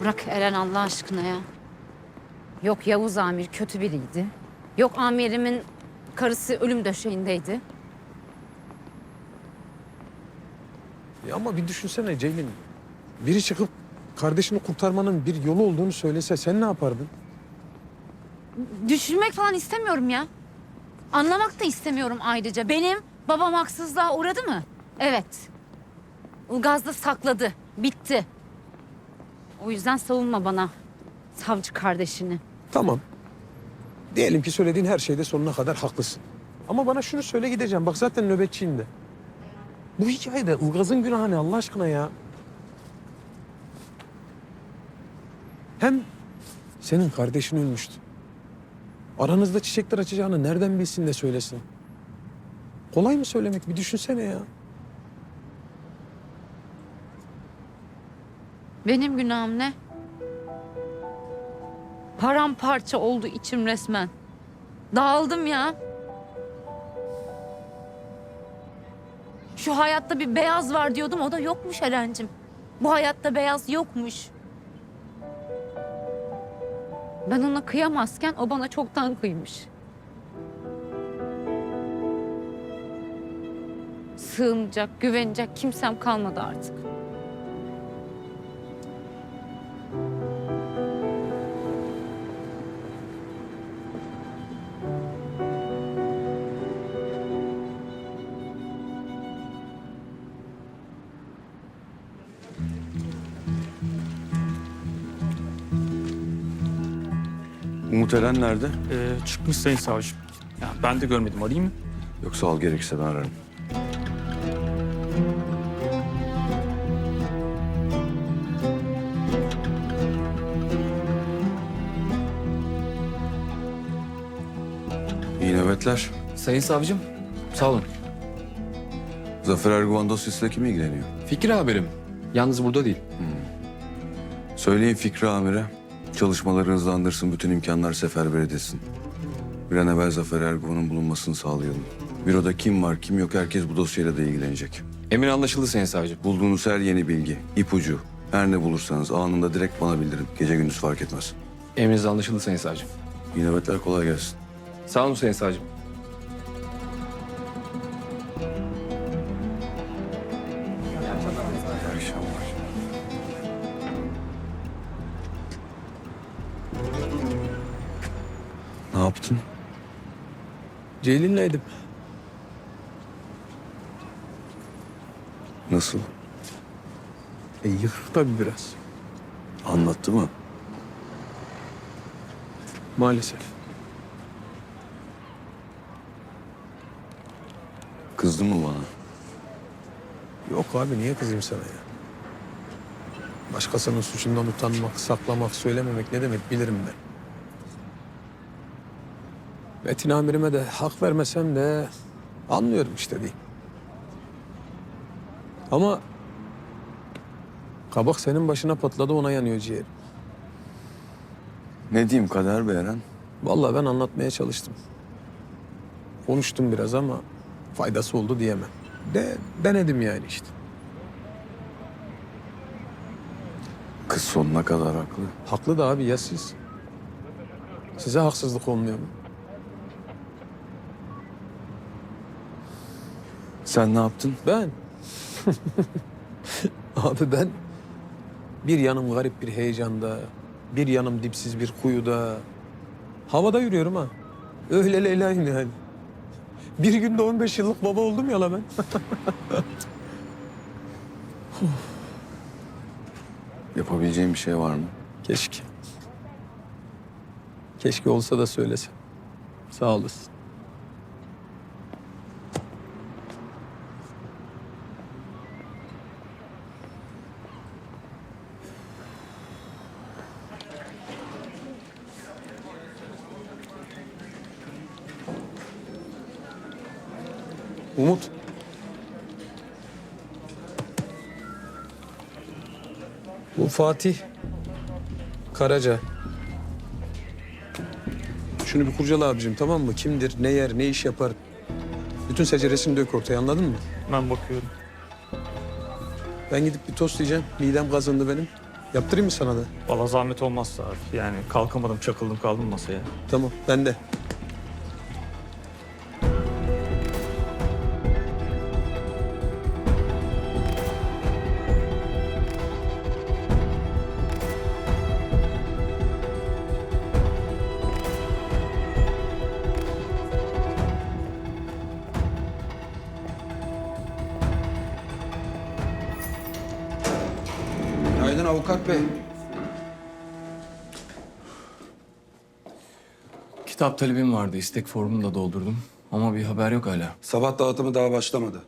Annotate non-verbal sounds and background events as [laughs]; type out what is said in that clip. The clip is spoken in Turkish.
Bırak Eren Allah aşkına ya. Yok Yavuz amir kötü biriydi. Yok amirimin karısı ölüm döşeğindeydi. Ya ama bir düşünsene Ceylin. Biri çıkıp kardeşini kurtarmanın bir yolu olduğunu söylese sen ne yapardın? Düşünmek falan istemiyorum ya. Anlamak da istemiyorum ayrıca. Benim babam haksızlığa uğradı mı? Evet. Ilgaz da sakladı. Bitti. O yüzden savunma bana savcı kardeşini. Tamam. Diyelim ki söylediğin her şeyde sonuna kadar haklısın. Ama bana şunu söyle gideceğim. Bak zaten nöbetçiyim de. Bu hikayede Ilgaz'ın günahı ne Allah aşkına ya? Hem senin kardeşin ölmüştü. Aranızda çiçekler açacağını nereden bilsin de söylesin? Kolay mı söylemek? Bir düşünsene ya. Benim günahım ne? Paramparça oldu içim resmen. Dağıldım ya. Şu hayatta bir beyaz var diyordum o da yokmuş Eren'cim. Bu hayatta beyaz yokmuş. Ben ona kıyamazken o bana çoktan kıymış. Sığınacak, güvenecek kimsem kalmadı artık. Umut Eren nerede? Ee, çıkmış sayın savcım. Ya ben de görmedim arayayım mı? Yoksa al gerekirse ben ararım. İyi nöbetler. Sayın savcım, sağ olun. Zafer Erguvan dosyasıyla kim ilgileniyor? Fikri haberim. Yalnız burada değil. Söyleyin Fikri Amir'e. Çalışmaları hızlandırsın, bütün imkanlar seferber edilsin. Bir an evvel Zafer Erguvan'ın bulunmasını sağlayalım. Büroda kim var, kim yok herkes bu dosyayla da ilgilenecek. Emir anlaşıldı sayın savcım. Bulduğunuz her yeni bilgi, ipucu, her ne bulursanız anında direkt bana bildirin. Gece gündüz fark etmez. Emriniz anlaşıldı sayın savcım. İyi nöbetler, kolay gelsin. Sağ olun sayın savcım. İyi akşamlar. Ceylin'leydim. Nasıl? E yıkık tabii biraz. Anlattı mı? Maalesef. Kızdı mı bana? Yok abi niye kızayım sana ya? Başkasının suçundan utanmak, saklamak, söylememek ne demek bilirim ben. Metin amirime de hak vermesem de anlıyorum işte diyeyim. Ama kabak senin başına patladı ona yanıyor ciğerim. Ne diyeyim Kader Bey Eren? Vallahi ben anlatmaya çalıştım. Konuştum biraz ama faydası oldu diyemem. De denedim yani işte. Kız sonuna kadar haklı. Haklı da abi ya siz? Size haksızlık olmuyor mu? Sen ne yaptın? Ben. [laughs] abi ben bir yanım garip bir heyecanda, bir yanım dipsiz bir kuyuda. Havada yürüyorum ha. Öyle Leyla'yım yani. Bir günde 15 yıllık baba oldum ya la ben. [laughs] Yapabileceğin bir şey var mı? Keşke. Keşke olsa da söylesem. Sağ olasın. Umut. Bu Fatih Karaca. Şunu bir kurcala abicim tamam mı? Kimdir, ne yer, ne iş yapar? Bütün seceresini dök ortaya anladın mı? Ben bakıyorum. Ben gidip bir tost yiyeceğim. Midem kazındı benim. Yaptırayım mı sana da? Valla zahmet olmazsa abi. Yani kalkamadım çakıldım kaldım masaya. Tamam ben de. Günaydın avukat bey. Kitap talebim vardı. istek formunu da doldurdum. Ama bir haber yok hala. Sabah dağıtımı daha başlamadı.